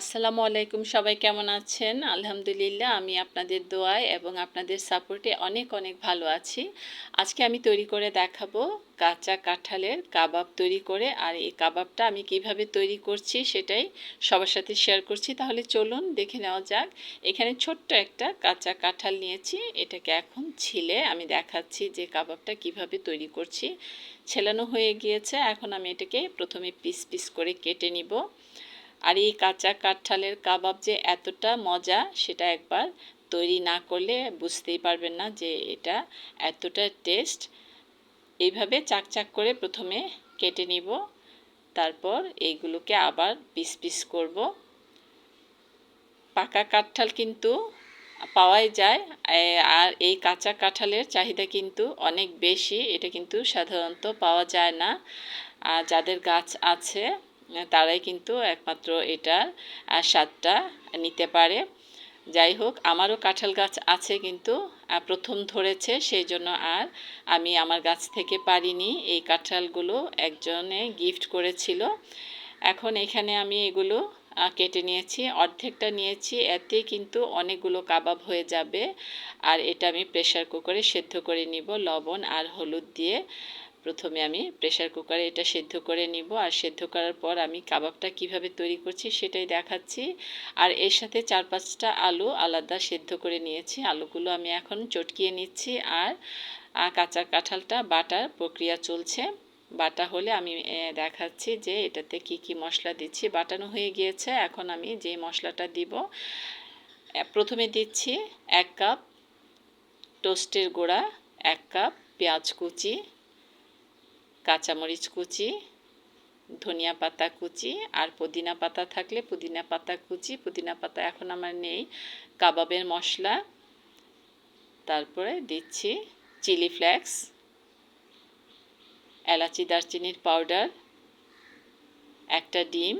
আসসালামু আলাইকুম, সবাই কেমন আছেন? আলহামদুলিল্লাহ, আমি আপনাদের দোয়ায় এবং আপনাদের সাপোর্টে অনেক অনেক ভালো আছি। আজকে আমি তৈরি করে দেখাবো কাঁচা কাঁঠালের কাবাব তৈরি করে আর এই কাবাবটা আমি কীভাবে তৈরি করছি সেটাই সবার সাথে শেয়ার করছি। তাহলে চলুন দেখে নেওয়া যাক। এখানে ছোট্ট একটা কাঁচা কাঁঠাল নিয়েছি, এটাকে এখন ছিলে আমি দেখাচ্ছি যে কাবাবটা কীভাবে তৈরি করছি। ছেলানো হয়ে গিয়েছে, এখন আমি এটাকে প্রথমে পিস পিস করে কেটে নিব। আর এই কাঁচা কাঁঠালের কাবাব যে এতটা মজা, সেটা একবার তৈরি না করলে বুঝতেই পারবেন না যে এটা এতটা টেস্ট এইভাবে চাক চাক করে প্রথমে কেটে নিব, তারপর এইগুলোকে আবার পিস পিস করব। পাকা কাঁঠাল কিন্তু পাওয়াই যায় আর এই কাঁচা কাঁঠালের চাহিদা কিন্তু অনেক বেশি, এটা কিন্তু সাধারণত পাওয়া যায় না। আর যাদের গাছ আছে তারাই কিন্তু একমাত্র এটার স্বাদটা নিতে পারে। যাই হোক, আমারও কাঁঠাল গাছ আছে কিন্তু প্রথম ধরেছে সেই জন্য আর আমি আমার গাছ থেকে পারিনি। এই কাঁঠালগুলো একজনে গিফট করেছিল। এখন এখানে আমি এগুলো কেটে নিয়েছি, অর্ধেকটা নিয়েছি, এতে কিন্তু অনেকগুলো কাবাব হয়ে যাবে। আর এটা আমি প্রেশার কুকারে সেদ্ধ করে নিব, লবণ আর হলুদ দিয়ে। প্রথমে আমি প্রেশার কুকারে এটা সেদ্ধ করে নিব। আর সেদ্ধ করার পর আমি কাবাবটা কীভাবে তৈরি করছি সেটাই দেখাচ্ছি। আর এর সাথে চার পাঁচটা আলু আলাদা সেদ্ধ করে নিয়েছি। আলুগুলো আমি এখন চটকিয়ে নিচ্ছি। আর কাঁচা কাঁঠালটা বাটার প্রক্রিয়া চলছে। বাটা হলে আমি দেখাচ্ছি যে এটাতে কি কি মশলা দিচ্ছি। বাটানো হয়ে গিয়েছে। এখন আমি যে মশলাটা দিব প্রথমে দিচ্ছি এক কাপ টোস্টের গোড়া, এক কাপ পেঁয়াজ কুচি কাঁচামরিচ কুচি, ধনিয়া পাতা কুচি, আর পুদিনা পাতা থাকলে পুদিনা পাতা কুচি। পুদিনা পাতা এখন আমার নেই। কাবাবের মশলা, তারপরে দিচ্ছি চিলি ফ্লেক্স, এলাচি দারচিনির পাউডার, একটা ডিম।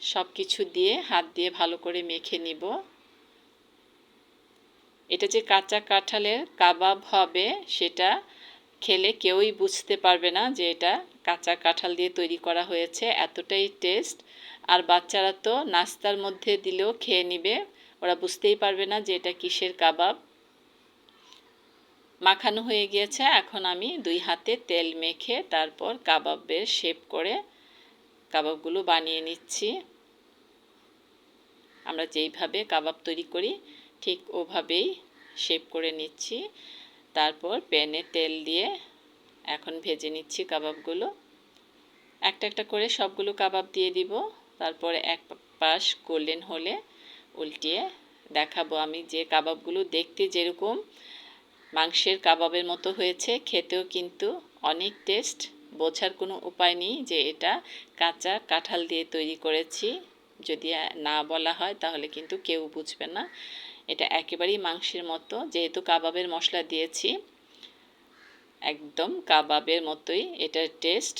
সব কিছু দিয়ে হাত দিয়ে ভালো করে মেখে নিব। এটা যে কাঁচা কাঁঠালের কাবাব হবে, সেটা খেলে কেউই বুঝতে পারবে না যে এটা কাঁচা কাঁঠাল দিয়ে তৈরি করা হয়েছে, এতটাই টেস্ট আর বাচ্চারা তো নাস্তার মধ্যে দিলেও খেয়ে নিবে, ওরা বুঝতেই পারবে না যে এটা কিসের কাবাব। মাখানো হয়ে গিয়েছে, এখন আমি দুই হাতে তেল মেখে তারপর কাবাবের শেপ করে কাবাবগুলো বানিয়ে নিচ্ছি। আমরা যেইভাবে কাবাব তৈরি করি, ঠিক ওভাবেই শেপ করে নিচ্ছি। তারপর প্যানে তেল দিয়ে এখন ভেজে নিচ্ছি কাবাবগুলো। একটা একটা করে সবগুলো কাবাব দিয়ে দিব। তারপরে এক পাশ গোল্ডেন হলে উল্টিয়ে দেখাবো আমি যে কাবাবগুলো দেখতে যেরকম মাংসের কাবাবের মতো হয়েছে, খেতেও কিন্তু অনেক টেস্ট বোঝার কোনো উপায় নেই যে এটা কাঁচা কাঁঠাল দিয়ে তৈরি করেছি। যদি না বলা হয় তাহলে কিন্তু কেউ বুঝবে না। এটা একেবারেই মাংসের মতো, যেহেতু কাবাবের মশলা দিয়েছি, একদম কাবাবের মতোই এটার টেস্ট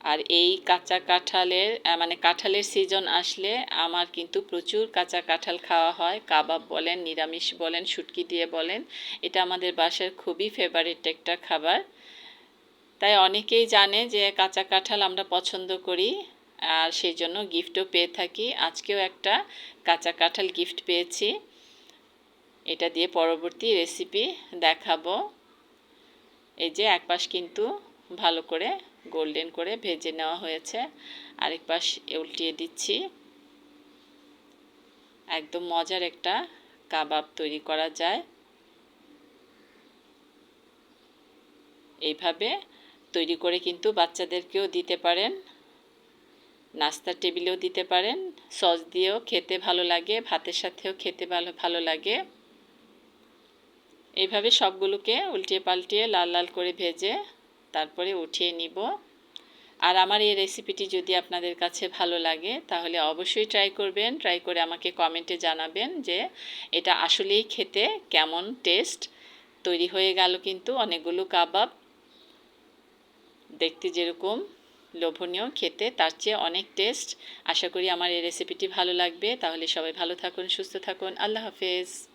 আর এই কাঁচা কাঁঠালের মানে কাঁঠালের সিজন আসলে আমার কিন্তু প্রচুর কাঁচা কাঁঠাল খাওয়া হয়। কাবাব বলেন, নিরামিষ বলেন, শুটকি দিয়ে বলেন, এটা আমাদের বাসার খুবই ফেভারিট একটা খাবার। তাই অনেকেই জানে যে কাঁচা কাঁঠাল আমরা পছন্দ করি। আর সেই জন্য গিফটও পেয়ে থাকি। আজকেও একটা কাঁচা কাঁঠাল গিফট পেয়েছি। এটা দিয়ে পরবর্তী রেসিপি দেখাবো। এই যে এক পাশ কিন্তু ভালো করে গোল্ডেন করে ভেজে নেওয়া হয়েছে। আরেক পাশ উল্টিয়ে দিচ্ছি। একদম মজার একটা কাবাব তৈরি করা যায়। এইভাবে তৈরি করে কিন্তু বাচ্চাদেরকেও দিতে পারেন। নাস্তার টেবিলেও দিতে পারেন, সস দিয়েও খেতে ভালো লাগে, ভাতের সাথেও খেতে ভালো ভালো লাগে। এইভাবে সবগুলোকে উল্টিয়ে পাল্টিয়ে লাল লাল করে ভেজে তারপরে উঠিয়ে নিব। আর আমার এই রেসিপিটি যদি আপনাদের কাছে ভালো লাগে, তাহলে অবশ্যই ট্রাই করবেন। ট্রাই করে আমাকে কমেন্টে জানাবেন যে এটা আসলেই খেতে কেমন টেস্ট। তৈরি হয়ে গেল কিন্তু অনেকগুলো কাবাব। দেখতে যেরকম। লোভনীয়, খেতে তার চেয়ে অনেক টেস্ট আশা করি আমার এই রেসিপিটি ভালো লাগবে। তাহলে সবাই ভালো থাকুন, সুস্থ থাকুন। আল্লাহ হাফেজ।